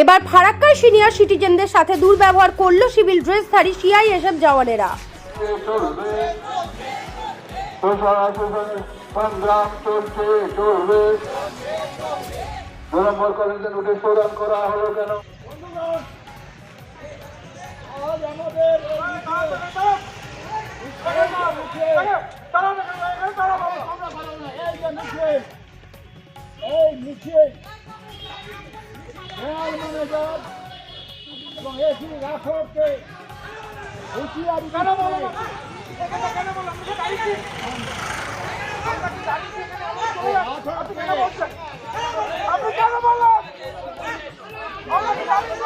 এবার ফারাক্কায় সিনিয়র সিটিজেনদের সাথে দুর্ব্যবহার করল সিভিল ড্রেসধারী সিআইএসএফ জওয়ানেরা। করা হলো কেন? এসি রাঠোরকে হুঁশিয়ারি কেন বলো? কেন বলো আপনি কেন বললেন আমরা কি দাঁড়িয়ে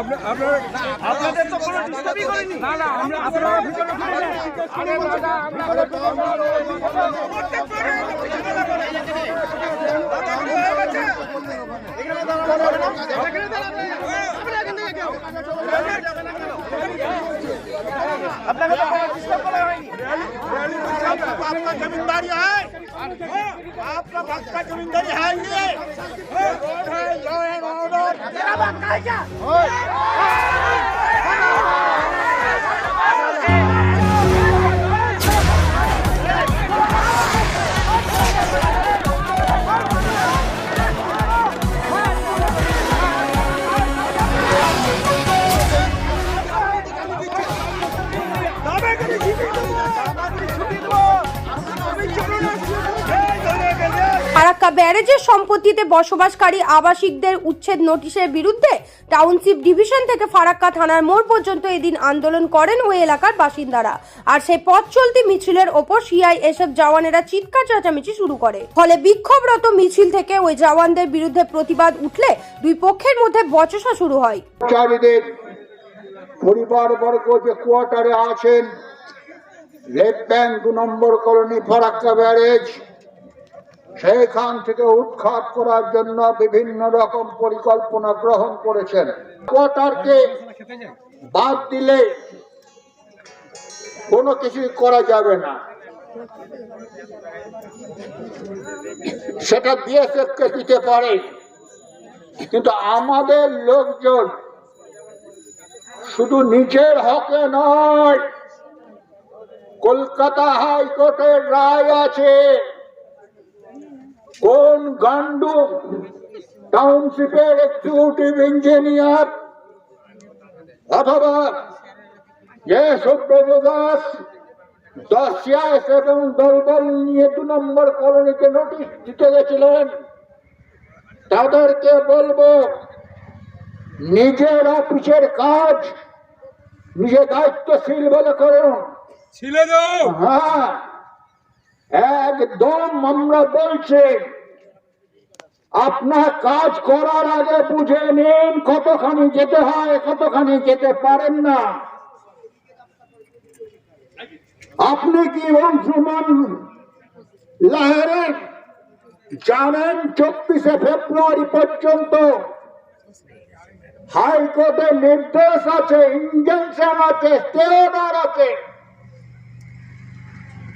আপনাকে আপনাদের তো কোনো ডিস্টার্বই করেনি না না আমরা আপনারা ভিতরে দাদা আমরা आपका जमींदारी है। आपका भक्त का जमींदारी है। ये है लॉ एंड ऑर्डर ফারাক্কা ব্যারেজের সম্পত্তিতে বসবাসকারী আবাসিকদের উচ্ছেদ নোটিশের বিরুদ্ধে টাউনশিপ ডিভিশন থেকে ফারাক্কা থানার মোড় পর্যন্ত এদিন আন্দোলন করেন ওই এলাকার বাসিন্দারা। আর সেই পথ চলতি মিছিলের ওপর সিআইএসএফ জওয়ানেরা চিৎকার চেঁচামেচি শুরু করে। ফলে বিক্ষোভরত মিছিল থেকে ওই জওয়ানদের বিরুদ্ধে প্রতিবাদ উঠলে দুই পক্ষের মধ্যে বচসা শুরু হয়। কর্মচারীদের পরিবারবর্গ যে কোয়ার্টারে আছেন ব্যাংক দু নম্বর কলোনি ফারাক্কা ব্যারেজ। থেকে উৎখাত করার জন্য বিভিন্ন রকম পরিকল্পনা গ্রহণ করেছেন। কোয়ার্টারকে বাদ দিলে কোনো কিছুই করা যাবে না। সেটা বিএসএফ কে দিতে পারে। কিন্তু আমাদের লোকজন শুধু নিজের হকে নয় কলকাতা হাইকোর্টের রায় আছে। কোন গান্ডু টাউনশিপের এক্সিকিউটিভ ইঞ্জিনিয়ার অথবা যে সুব্রত দাস দশিয়াস এবং দলবল নিয়ে দু নম্বর কলোনিতে নোটিশ দিতে গেছিলেন। তাদেরকে বলব, নিজের অফিসের কাজ নিজে দায়িত্বশীল বলে করুন। ছিল হ্যাঁ। একদম আমরা বলছি, আপনার কাজ করার আগে বুঝে নিন কতখানি যেতে হয়, কতখানি যেতে পারেন না। আপনি কি অংশুমান লাহেরের জানেন চব্বিশে ফেব্রুয়ারি পর্যন্ত হাইকোর্টের নির্দেশ আছে ইঞ্জেকশন আছে স্টে অর্ডার আছে।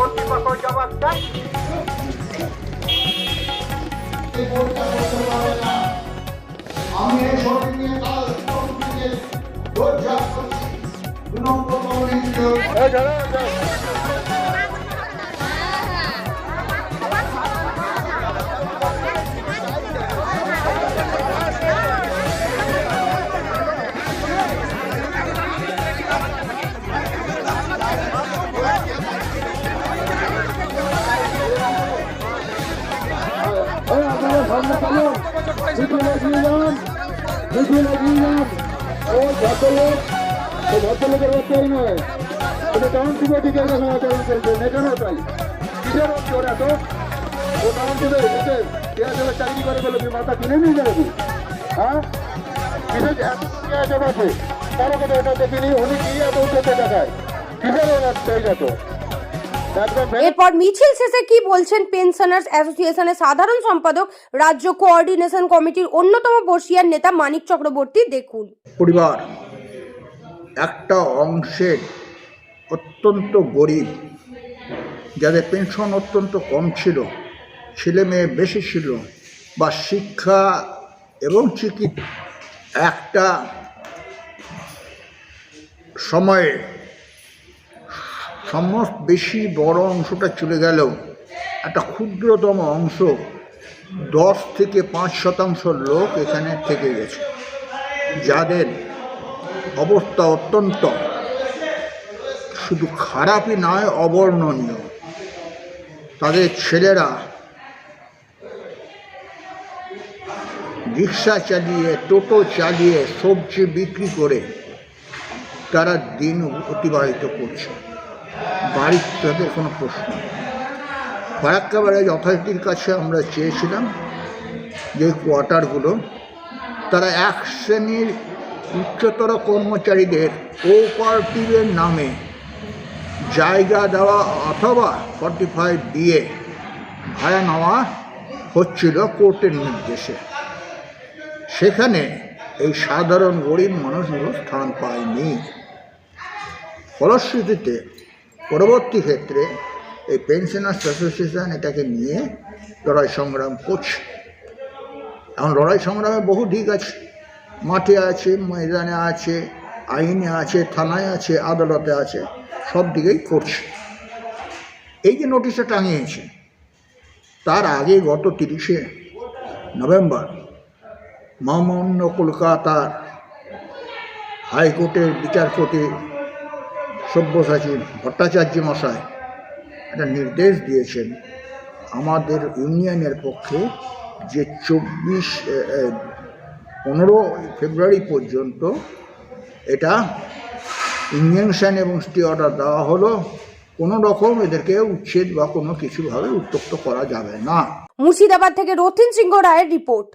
কর্তৃপক্ষ জবাব দেয় আমি এই ছবি নিয়ে কাল দৌড়ঝাঁপ করছি। দু নম্বর যান ও ভদ্রলোক ও ভদ্রলোকের বাচ্চাই নয় এটা টাউনশিপে টিকে সমাচরণ করেছে নেটানো তাই কিসের ওর এত ও টাউনশিপে এসে কে আসলে চাকরি করে মাথা কিনে নিয়ে যাবে? হ্যাঁ কিসের এত কে আছে কারও কথা এটা দেখিনি উনি কি এত উঠেছে দেখায় কিসের এই যত একদম এরপর মিছিল শেষে কি বলছেন পেনশনার্স অ্যাসোসিয়েশনের সাধারণ সম্পাদক? রাজ্য কোঅর্ডিনেশন কমিটির অন্যতম বর্ষিয়ার নেতা মানিক চক্রবর্তী দেখুন। পরিবার একটা অংশের অত্যন্ত গরিব যাদের পেনশন অত্যন্ত কম ছিল ছেলে মেয়ে বেশি ছিল বা শিক্ষা এবং চিকিৎসা একটা সময়ে সমস্ত বেশি বড় অংশটা চলে গেলেও একটা ক্ষুদ্রতম অংশ দশ থেকে পাঁচ শতাংশ লোক এখানে থেকে গেছে। যাদের অবস্থা অত্যন্ত শুধু খারাপই নয়, অবর্ণনীয়। তাদের ছেলেরা রিক্সা চালিয়ে, টোটো চালিয়ে সবজি বিক্রি করে তারা দিন অতিবাহিত করছে। বাড়ির তাদের কোনো প্রশ্ন নেই। ফারাক্কা ব্যারেজ অথরিটির কাছে আমরা চেয়েছিলাম যে কোয়ার্টারগুলো, তারা এক শ্রেণির উচ্চতর কর্মচারীদের কোঅপারেটিভের নামে জায়গা দেওয়া অথবা ফর্টি ফাইভ ভাড়া নেওয়া হচ্ছিল কোর্টের নির্দেশে সেখানে এই সাধারণ গরিব মানুষগুলো স্থান পায়নি ফলশ্রুতিতে পরবর্তী ক্ষেত্রে এই পেনশনার্স অ্যাসোসিয়েশন এটাকে নিয়ে লড়াই সংগ্রাম করছে। এখন লড়াই সংগ্রামে বহু দিক আছে। মাঠে আছে, ময়দানে আছে, আইনে আছে, থানায় আছে, আদালতে আছে, সব দিকেই করছে। এই যে নোটিশটা টাঙিয়েছে, তার আগে গত তিরিশে নভেম্বর মহামান্য কলকাতার হাইকোর্টের বিচারপতি সব্যসাচী ভট্টাচার্য মশাই একটা নির্দেশ দিয়েছেন আমাদের ইউনিয়নের পক্ষে যে চব্বিশ পনেরো ফেব্রুয়ারি পর্যন্ত এটা ইঞ্জেকশন এবং স্টে অর্ডার দেওয়া হলো, কোনো রকম এদেরকে উচ্ছেদ বা কোনো কিছুভাবে উত্তক্ত করা যাবে না। মুর্শিদাবাদ থেকে রথিন সিংহ রায়ের রিপোর্ট।